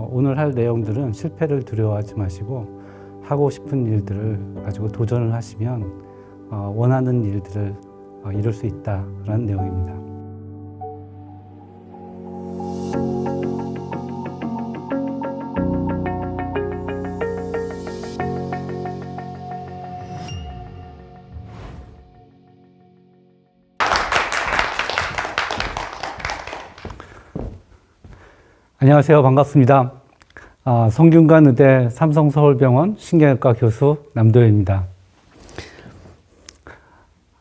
어, 오늘 할 내용들은 실패를 두려워하지 마시고 하고 싶은 일들을 가지고 도전을 하시면 어, 원하는 일들을 어, 이룰 수 있다라는 내용입니다. 안녕하세요. 반갑습니다. 아, 성균관 의대 삼성서울병원 신경외과 교수 남도현입니다.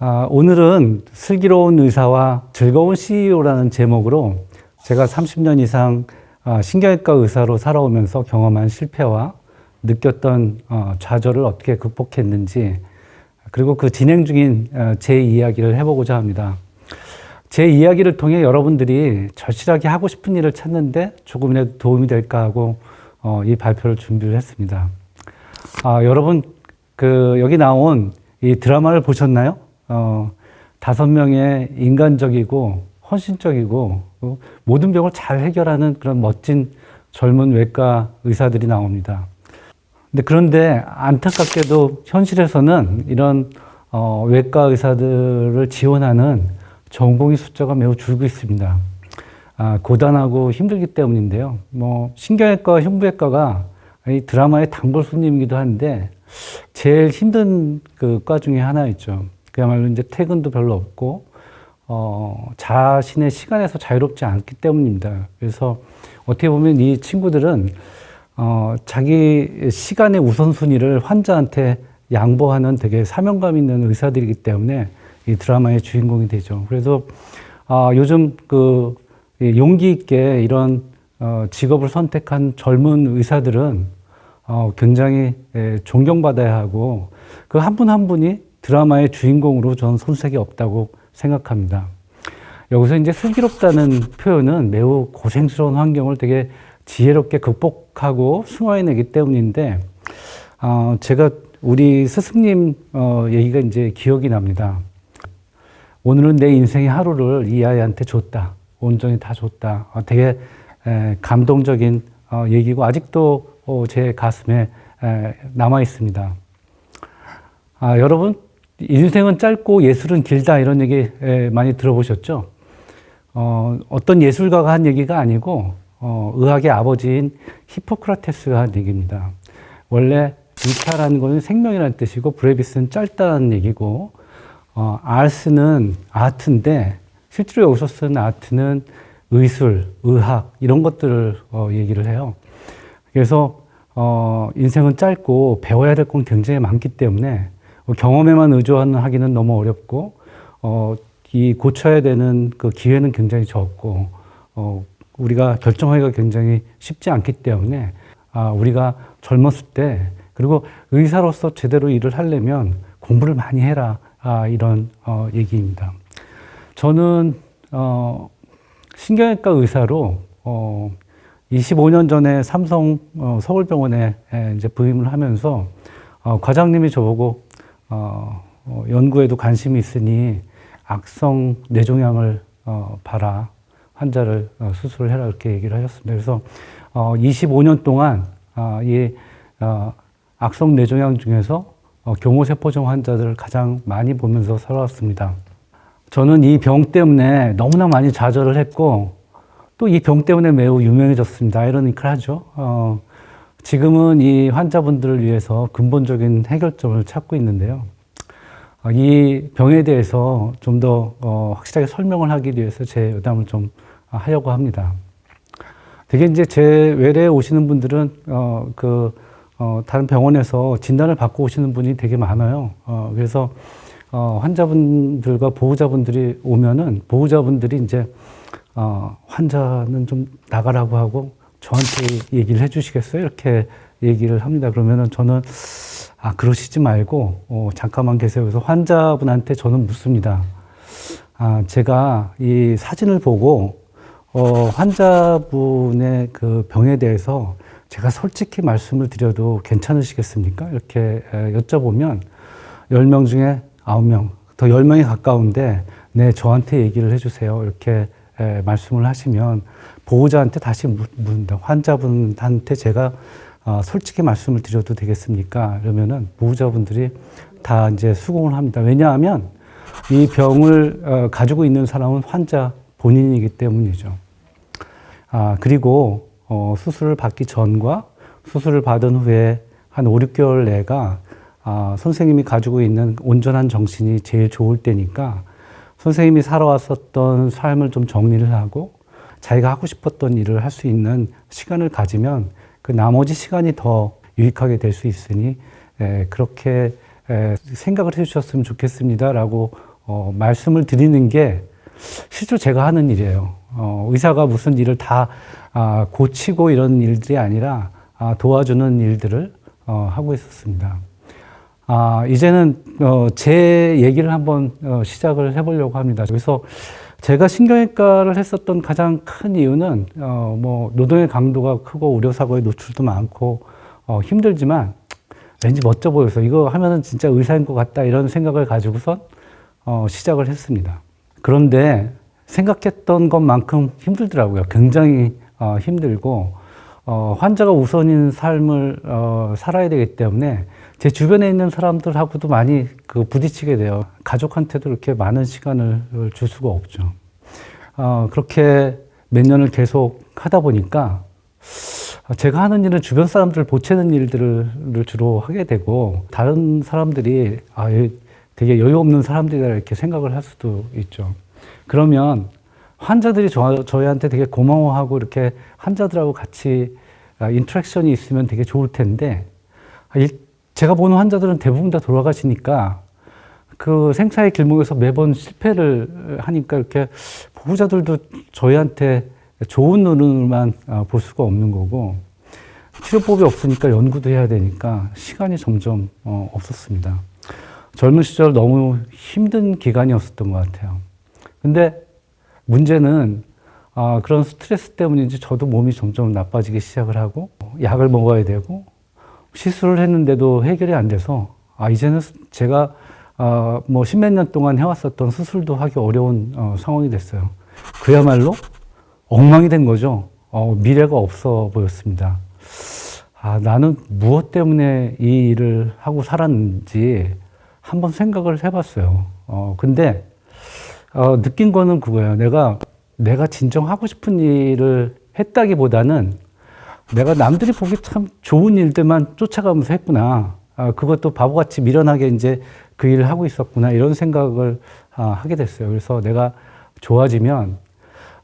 아, 오늘은 슬기로운 의사와 즐거운 CEO라는 제목으로 제가 30년 이상 아, 신경외과 의사로 살아오면서 경험한 실패와 느꼈던 어, 좌절을 어떻게 극복했는지 그리고 그 진행 중인 어, 제 이야기를 해보고자 합니다. 제 이야기를 통해 여러분들이 절실하게 하고 싶은 일을 찾는데 조금이라도 도움이 될까 하고 어, 이 발표를 준비를 했습니다. 아, 여러분 그 여기 나온 이 드라마를 보셨나요? 어, 다섯 명의 인간적이고 헌신적이고 어, 모든 병을 잘 해결하는 그런 멋진 젊은 외과 의사들이 나옵니다. 근데 그런데 안타깝게도 현실에서는 이런 어, 외과 의사들을 지원하는 전공의 숫자가 매우 줄고 있습니다. 아, 고단하고 힘들기 때문인데요. 뭐 신경외과, 흉부외과가 이 드라마의 단골 손님이기도 한데 제일 힘든 그 과 중에 하나였죠. 그야말로 이제 퇴근도 별로 없고 어, 자신의 시간에서 자유롭지 않기 때문입니다. 그래서 어떻게 보면 이 친구들은 어, 자기 시간의 우선순위를 환자한테 양보하는 되게 사명감 있는 의사들이기 때문에 이 드라마의 주인공이 되죠. 그래서 아, 요즘 그 용기 있게 이런 어, 직업을 선택한 젊은 의사들은 어, 굉장히 예, 존경받아야 하고 그 한 분 한 분이 드라마의 주인공으로 저는 손색이 없다고 생각합니다. 여기서 이제 슬기롭다는 표현은 매우 고생스러운 환경을 되게 지혜롭게 극복하고 승화해내기 때문인데, 어, 제가 우리 스승님 어, 얘기가 이제 기억이 납니다. 오늘은 내 인생의 하루를 이 아이한테 줬다. 온전히 다 줬다. 어, 되게 에, 감동적인 어, 얘기고 아직도 어, 제 가슴에 에, 남아 있습니다. 아, 여러분 인생은 짧고 예술은 길다 이런 얘기 에, 많이 들어보셨죠? 어, 어떤 예술가가 한 얘기가 아니고 어, 의학의 아버지인 히포크라테스가 한 얘기입니다. 원래 비타라는 것은 생명이라는 뜻이고 브레비스는 짧다는 얘기고 어, 아스는 아트인데 실제로 여기서 쓰는 아트는 의술, 의학 이런 것들을 어, 얘기를 해요. 그래서 어, 인생은 짧고 배워야 될 건 굉장히 많기 때문에 어, 경험에만 의존하기는 너무 어렵고 어, 이 고쳐야 되는 그 기회는 굉장히 적고 어, 우리가 결정하기가 굉장히 쉽지 않기 때문에 아, 우리가 젊었을 때 그리고 의사로서 제대로 일을 하려면 공부를 많이 해라 아, 이런 어, 얘기입니다. 저는 어, 신경외과 의사로 어, 25년 전에 삼성 어, 서울병원에 에, 이제 부임을 하면서 어, 과장님이 저보고 어, 어, 연구에도 관심이 있으니 악성 뇌종양을 어, 봐라 환자를 어, 수술을 해라 이렇게 얘기를 하셨습니다. 그래서 어, 25년 동안 어, 이 어, 악성 뇌종양 중에서 어, 경호세포종 환자들을 가장 많이 보면서 살아왔습니다. 저는 이 병 때문에 너무나 많이 좌절을 했고 또 이 병 때문에 매우 유명해졌습니다. 아이러니컬하죠. 어, 지금은 이 환자분들을 위해서 근본적인 해결점을 찾고 있는데요. 어, 이 병에 대해서 좀더 어, 확실하게 설명을 하기 위해서 제 여담을 좀 하려고 합니다. 되게 이제 제 외래에 오시는 분들은 어, 그 어, 다른 병원에서 진단을 받고 오시는 분이 되게 많아요. 어, 그래서 어, 환자분들과 보호자분들이 오면은 보호자분들이 이제 어, 환자는 좀 나가라고 하고 저한테 얘기를 해주시겠어요? 이렇게 얘기를 합니다. 그러면은 저는 아 그러시지 말고 어, 잠깐만 계세요. 그래서 환자분한테 저는 묻습니다. 아 제가 이 사진을 보고 어, 환자분의 그 병에 대해서 제가 솔직히 말씀을 드려도 괜찮으시겠습니까? 이렇게 여쭤보면 10명 중에 9명, 더 10명이 가까운데 네, 저한테 얘기를 해주세요. 이렇게 말씀을 하시면 보호자한테 다시 묻- 묻는다. 환자분한테 제가 어, 솔직히 말씀을 드려도 되겠습니까? 그러면은 보호자분들이 다 이제 수긍을 합니다. 왜냐하면 이 병을 어, 가지고 있는 사람은 환자 본인이기 때문이죠. 아, 그리고 어, 수술을 받기 전과 수술을 받은 후에 한 5, 6개월 내가 아, 선생님이 가지고 있는 온전한 정신이 제일 좋을 때니까 선생님이 살아왔었던 삶을 좀 정리를 하고 자기가 하고 싶었던 일을 할 수 있는 시간을 가지면 그 나머지 시간이 더 유익하게 될 수 있으니 에, 그렇게 에, 생각을 해주셨으면 좋겠습니다라고 어, 말씀을 드리는 게 실제로 제가 하는 일이에요. 어, 의사가 무슨 일을 다 아, 고치고 이런 일들이 아니라 아, 도와주는 일들을 어, 하고 있었습니다. 아, 이제는 어, 제 얘기를 한번 어, 시작을 해보려고 합니다. 그래서 제가 신경외과를 했었던 가장 큰 이유는 어, 뭐 노동의 강도가 크고 의료 사고의 노출도 많고 어, 힘들지만 왠지 멋져 보여서 이거 하면은 진짜 의사인 것 같다 이런 생각을 가지고선 어, 시작을 했습니다. 그런데 생각했던 것만큼 힘들더라고요. 굉장히 어, 힘들고 어, 환자가 우선인 삶을 어, 살아야 되기 때문에 제 주변에 있는 사람들하고도 많이 그 부딪히게 돼요. 가족한테도 이렇게 많은 시간을 줄 수가 없죠. 어, 그렇게 몇 년을 계속 하다 보니까 제가 하는 일은 주변 사람들을 보채는 일들을 주로 하게 되고 다른 사람들이 아, 얘 되게 여유 없는 사람들이다 이렇게 생각을 할 수도 있죠. 그러면 환자들이 저, 저희한테 되게 고마워하고 이렇게 환자들하고 같이 아, 인터랙션이 있으면 되게 좋을 텐데 아, 일- 제가 보는 환자들은 대부분 다 돌아가시니까 그 생사의 길목에서 매번 실패를 하니까 이렇게 보호자들도 저희한테 좋은 눈으로만 아, 볼 수가 없는 거고 치료법이 없으니까 연구도 해야 되니까 시간이 점점 어, 없었습니다. 젊은 시절 너무 힘든 기간이었었던 것 같아요. 근데 문제는 아, 그런 스트레스 때문인지 저도 몸이 점점 나빠지기 시작을 하고 약을 먹어야 되고 시술을 했는데도 해결이 안 돼서 아, 이제는 수- 제가 아, 뭐 십몇 년 동안 해왔었던 수술도 하기 어려운 어, 상황이 됐어요. 그야말로 엉망이 된 거죠. 어, 미래가 없어 보였습니다. 아, 나는 무엇 때문에 이 일을 하고 살았는지 한번 생각을 해봤어요. 어, 근데 어, 느낀 거는 그거예요. 내가 내가 진정 하고 싶은 일을 했다기보다는 내가 남들이 보기 참 좋은 일들만 쫓아가면서 했구나. 아, 그것도 바보같이 미련하게 이제 그 일을 하고 있었구나. 이런 생각을 아, 하게 됐어요. 그래서 내가 좋아지면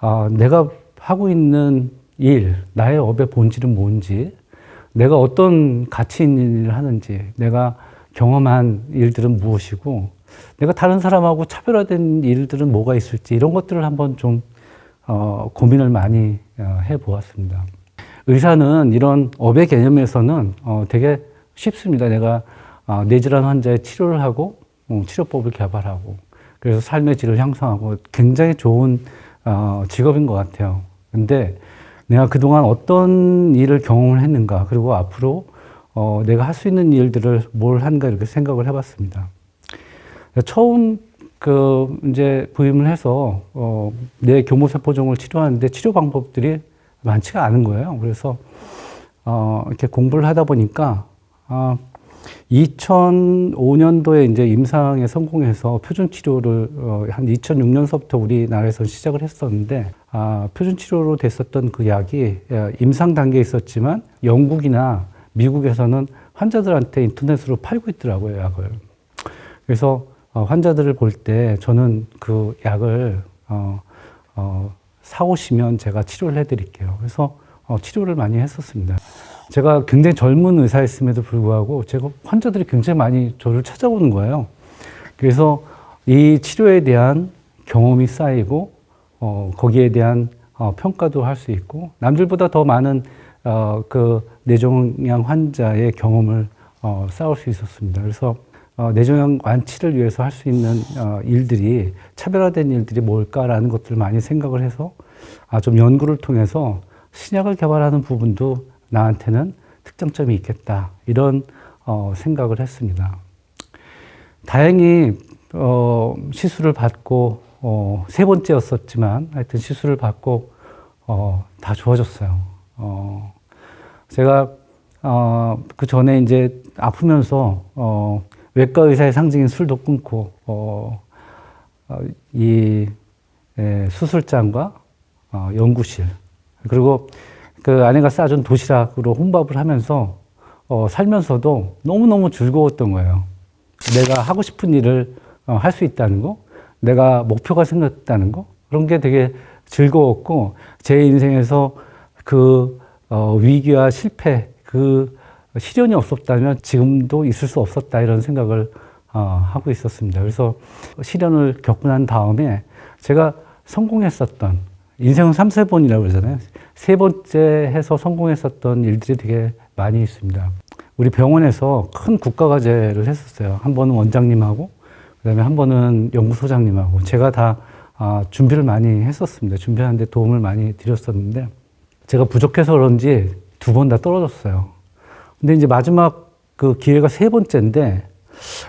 아, 내가 하고 있는 일, 나의 업의 본질은 뭔지, 내가 어떤 가치 있는 일을 하는지, 내가 경험한 일들은 무엇이고, 내가 다른 사람하고 차별화된 일들은 뭐가 있을지, 이런 것들을 한번 좀, 어, 고민을 많이 어, 해 보았습니다. 의사는 이런 업의 개념에서는 어, 되게 쉽습니다. 내가 어, 뇌질환 환자의 치료를 하고, 어, 치료법을 개발하고, 그래서 삶의 질을 향상하고 굉장히 좋은 어, 직업인 것 같아요. 근데 내가 그동안 어떤 일을 경험을 했는가, 그리고 앞으로 어, 내가 할 수 있는 일들을 뭘 한가 이렇게 생각을 해봤습니다. 처음 그 이제 부임을 해서 어, 내 교모세포종을 치료하는데 치료 방법들이 많지가 않은 거예요. 그래서 어, 이렇게 공부를 하다 보니까 아, 2005년도에 이제 임상에 성공해서 표준 치료를 어, 한 2006년서부터 우리나라에서 시작을 했었는데 아, 표준 치료로 됐었던 그 약이 예, 임상 단계에 있었지만 영국이나 미국에서는 환자들한테 인터넷으로 팔고 있더라고요, 약을. 그래서 어, 환자들을 볼 때 저는 그 약을 어, 어, 사오시면 제가 치료를 해드릴게요. 그래서 어, 치료를 많이 했었습니다. 제가 굉장히 젊은 의사였음에도 불구하고 제가 환자들이 굉장히 많이 저를 찾아오는 거예요. 그래서 이 치료에 대한 경험이 쌓이고 어, 거기에 대한 어, 평가도 할 수 있고 남들보다 더 많은 어, 그 뇌종양 환자의 경험을 어, 쌓을 수 있었습니다. 그래서 어, 뇌종양 완치를 위해서 할 수 있는 어, 일들이 차별화된 일들이 뭘까라는 것들을 많이 생각을 해서 아, 좀 연구를 통해서 신약을 개발하는 부분도 나한테는 특장점이 있겠다 이런 어, 생각을 했습니다. 다행히 어, 시술을 받고 어, 세 번째였었지만 하여튼 시술을 받고 어, 다 좋아졌어요. 어, 제가 어, 그 전에 이제 아프면서 어, 외과 의사의 상징인 술도 끊고 어, 어, 이 예, 수술장과 어, 연구실 그리고 그 아내가 싸준 도시락으로 혼밥을 하면서 어, 살면서도 너무너무 즐거웠던 거예요. 내가 하고 싶은 일을 어, 할수 있다는 거, 내가 목표가 생겼다는 거, 그런 게 되게 즐거웠고, 제 인생에서 그 어, 위기와 실패, 그 시련이 없었다면 지금도 있을 수 없었다 이런 생각을 어, 하고 있었습니다. 그래서 시련을 겪고 난 다음에 제가 성공했었던 인생은 삼세 번이라고 그러잖아요. 세 번째 해서 성공했었던 일들이 되게 많이 있습니다. 우리 병원에서 큰 국가과제를 했었어요. 한 번은 원장님하고, 그 다음에 한 번은 연구소장님하고, 제가 다 아, 준비를 많이 했었습니다. 준비하는데 도움을 많이 드렸었는데, 제가 부족해서 그런지 두 번 다 떨어졌어요. 근데 이제 마지막 그 기회가 세 번째인데,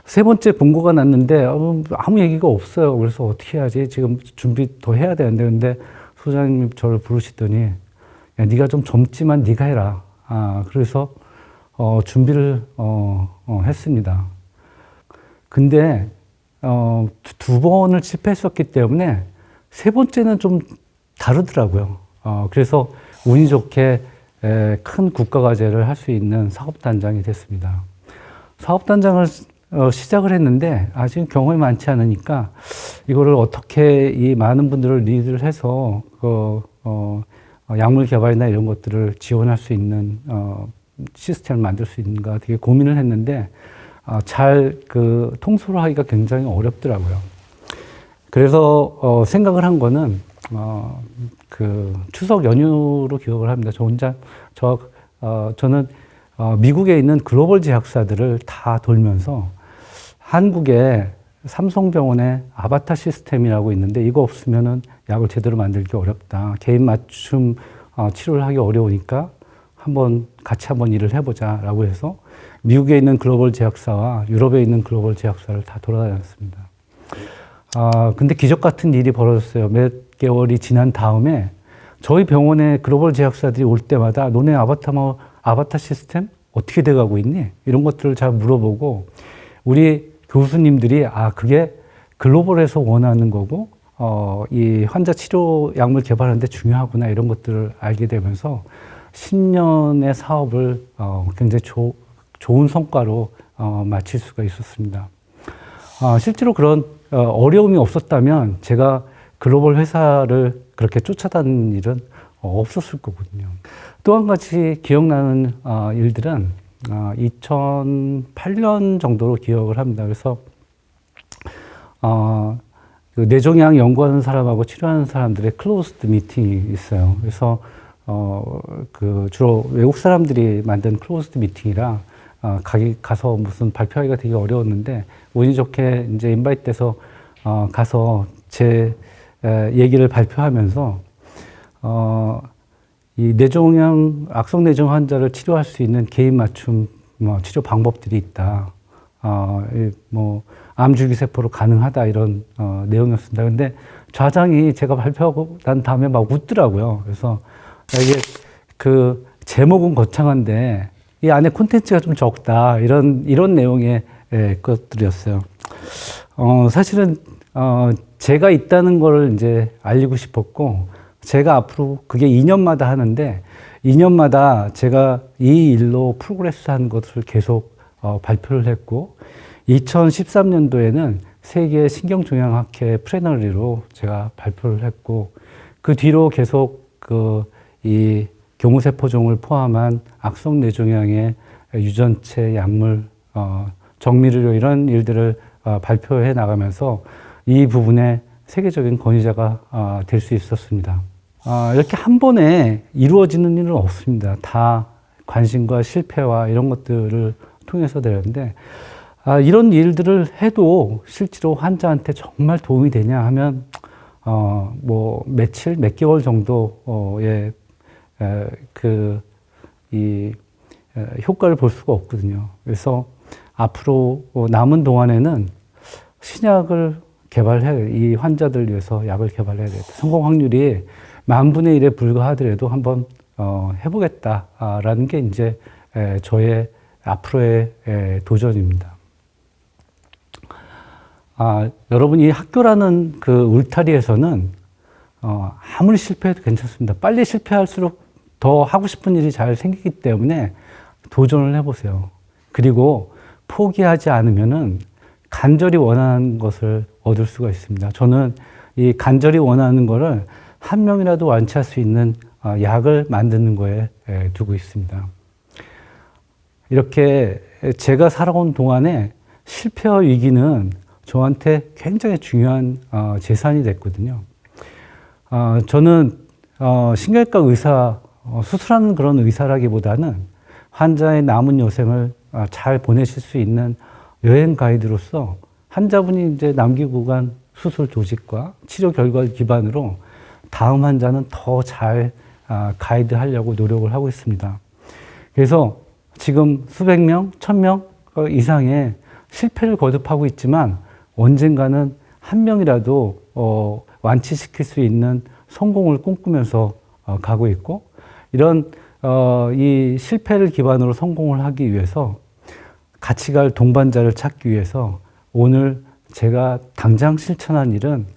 세 번째 본고가 났는데, 어, 아무 얘기가 없어요. 그래서 어떻게 해야지? 지금 준비 더 해야 되는데, 근데 소장님 저를 부르시더니, 야, 네가 좀 젊지만 네가 해라. 아, 그래서 어, 준비를 어, 어, 했습니다. 근데 어, 두, 두 번을 실패했었기 때문에 세 번째는 좀 다르더라고요. 어, 그래서 운이 좋게 에, 큰 국가과제를 할 수 있는 사업단장이 됐습니다. 사업단장을 어, 시작을 했는데 아직 경험이 많지 않으니까 이거를 어떻게 이 많은 분들을 리드를 해서 그, 어, 어, 약물 개발이나 이런 것들을 지원할 수 있는 어, 시스템을 만들 수 있는가 되게 고민을 했는데 어, 잘그 통솔을 하기가 굉장히 어렵더라고요. 그래서 어, 생각을 한 거는 어, 그 추석 연휴로 기억을 합니다. 저 혼자 저 어, 저는 어, 미국에 있는 글로벌 제약사들을 다 돌면서 한국에 삼성병원의 아바타 시스템이라고 있는데 이거 없으면은 약을 제대로 만들기 어렵다. 개인 맞춤 어, 치료를 하기 어려우니까 한번 같이 한번 일을 해보자라고 해서 미국에 있는 글로벌 제약사와 유럽에 있는 글로벌 제약사를 다 돌아다녔습니다. 아 근데 기적 같은 일이 벌어졌어요. 몇 개월이 지난 다음에 저희 병원에 글로벌 제약사들이 올 때마다 너네 아바타 뭐 아바타 시스템 어떻게 돼 가고 있니? 이런 것들을 잘 물어보고 우리 교수님들이 아 그게 글로벌에서 원하는 거고 어, 이 환자 치료 약물 개발하는데 중요하구나 이런 것들을 알게 되면서 10년의 사업을 어, 굉장히 조, 좋은 성과로 어, 마칠 수가 있었습니다. 어, 실제로 그런 어, 어려움이 없었다면 제가 글로벌 회사를 그렇게 쫓아다니는 일은 어, 없었을 거거든요. 또 한 가지 기억나는 어, 일들은 어, 2008년 정도로 기억을 합니다. 그래서 어, 그 뇌종양 연구하는 사람하고 치료하는 사람들의 클로스드 미팅이 있어요. 그래서 어, 그 주로 외국 사람들이 만든 클로스드 미팅이라 어, 가기 가서 무슨 발표하기가 되게 어려웠는데 운이 좋게 이제 인바이트돼서 어, 가서 제 에, 얘기를 발표하면서 어, 이 뇌종양 악성 뇌종 환자를 치료할 수 있는 개인 맞춤 뭐 치료 방법들이 있다. 어, 뭐 암 줄기세포로 가능하다 이런 어, 내용이었습니다. 근데 좌장이 제가 발표하고 난 다음에 막 웃더라고요. 그래서 이게 그 제목은 거창한데 이 안에 콘텐츠가 좀 적다 이런 이런 내용의 예, 것들이었어요. 어, 사실은 어, 제가 있다는 걸 이제 알리고 싶었고 제가 앞으로 그게 2년마다 하는데 2년마다 제가 이 일로 프로그레스 한 것을 계속 어, 발표를 했고 2013년도에는 세계 신경종양학회 프레너리로 제가 발표를 했고 그 뒤로 계속 그 이 교무세포종을 포함한 악성 뇌종양의 유전체 약물 어, 정밀의료 이런 일들을 어, 발표해 나가면서 이 부분에 세계적인 권위자가 어, 될수 있었습니다. 어, 이렇게 한 번에 이루어지는 일은 없습니다. 다 관심과 실패와 이런 것들을 통해서 되는데 아, 이런 일들을 해도 실제로 환자한테 정말 도움이 되냐 하면 어, 뭐 며칠, 몇 개월 정도의 그 이 효과를 볼 수가 없거든요. 그래서 앞으로 남은 동안에는 신약을 개발해 이 환자들 위해서 약을 개발해야 돼요. 성공 확률이 만 분의 일에 불과하더라도 한번 어, 해보겠다라는 게 이제 에, 저의 앞으로의 에, 도전입니다. 아, 여러분 이 학교라는 그 울타리에서는 어, 아무리 실패해도 괜찮습니다. 빨리 실패할수록 더 하고 싶은 일이 잘 생기기 때문에 도전을 해보세요. 그리고 포기하지 않으면은 간절히 원하는 것을 얻을 수가 있습니다. 저는 이 간절히 원하는 것을 한 명이라도 완치할 수 있는 어, 약을 만드는 거에 에, 두고 있습니다. 이렇게 제가 살아온 동안에 실패와 위기는 저한테 굉장히 중요한 어, 재산이 됐거든요. 어, 저는 어, 신경외과 의사, 어, 수술하는 그런 의사라기보다는 환자의 남은 여생을 어, 잘 보내실 수 있는 여행 가이드로서 환자분이 이제 남기고 간 수술 조직과 치료 결과 기반으로 다음 환자는 더잘 아, 가이드 하려고 노력을 하고 있습니다. 그래서 지금 수백 명, 천 명 이상의 실패를 거듭하고 있지만 언젠가는 한 명이라도 어, 완치시킬 수 있는 성공을 꿈꾸면서 어, 가고 있고 이런 어, 이 실패를 기반으로 성공을 하기 위해서 같이 갈 동반자를 찾기 위해서 오늘 제가 당장 실천한 일은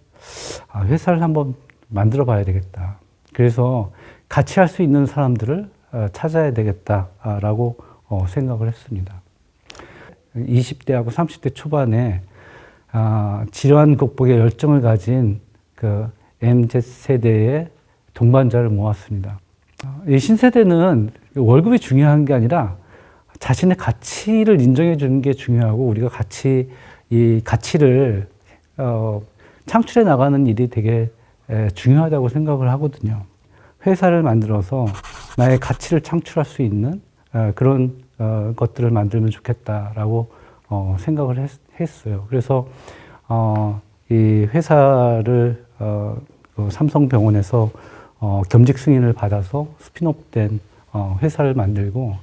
아, 회사를 한번 만들어 봐야 되겠다. 그래서 같이 할 수 있는 사람들을 어, 찾아야 되겠다라고 어, 생각을 했습니다. 20대하고 30대 초반에 아, 질환 극복에 열정을 가진 그 MZ 세대의 동반자를 모았습니다. 이 신세대는 월급이 중요한 게 아니라 자신의 가치를 인정해 주는 게 중요하고 우리가 같이 이 가치를 어, 창출해 나가는 일이 되게 에, 중요하다고 생각을 하거든요. 회사를 만들어서 나의 가치를 창출할 수 있는 어, 그런 어, 것들을 만들면 좋겠다라고 어, 생각을 했, 했어요. 그래서 어, 이 회사를 어, 그 삼성병원에서 어, 겸직 승인을 받아서 스피업된 어, 회사를 만들고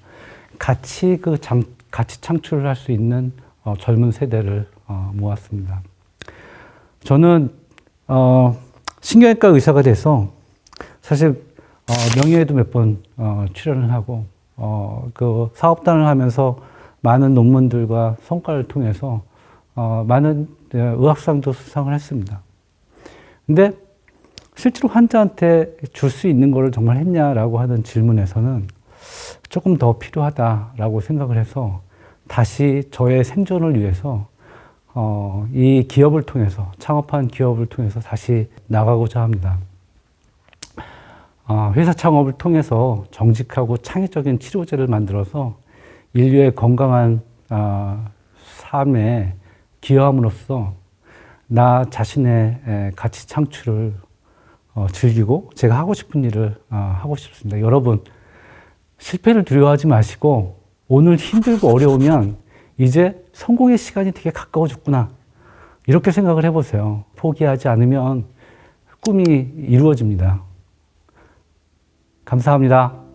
같이 그 장, 가치 창출을 할 수 있는 어, 젊은 세대를 어, 모았습니다. 저는 어, 신경외과 의사가 돼서 사실 어, 명예에도 몇 번 어, 출연을 하고 어, 그 사업단을 하면서 많은 논문들과 성과를 통해서 어, 많은 예, 의학상도 수상을 했습니다. 근데 실제로 환자한테 줄 수 있는 거를 정말 했냐라고 하는 질문에서는 조금 더 필요하다라고 생각을 해서 다시 저의 생존을 위해서 어, 이 기업을 통해서 창업한 기업을 통해서 다시 나가고자 합니다. 어, 회사 창업을 통해서 정직하고 창의적인 치료제를 만들어서 인류의 건강한 어, 삶에 기여함으로써 나 자신의 에, 가치 창출을 어, 즐기고 제가 하고 싶은 일을 어, 하고 싶습니다. 여러분 실패를 두려워하지 마시고 오늘 힘들고 어려우면 이제 성공의 시간이 되게 가까워졌구나 이렇게 생각을 해보세요. 포기하지 않으면 꿈이 이루어집니다. 감사합니다.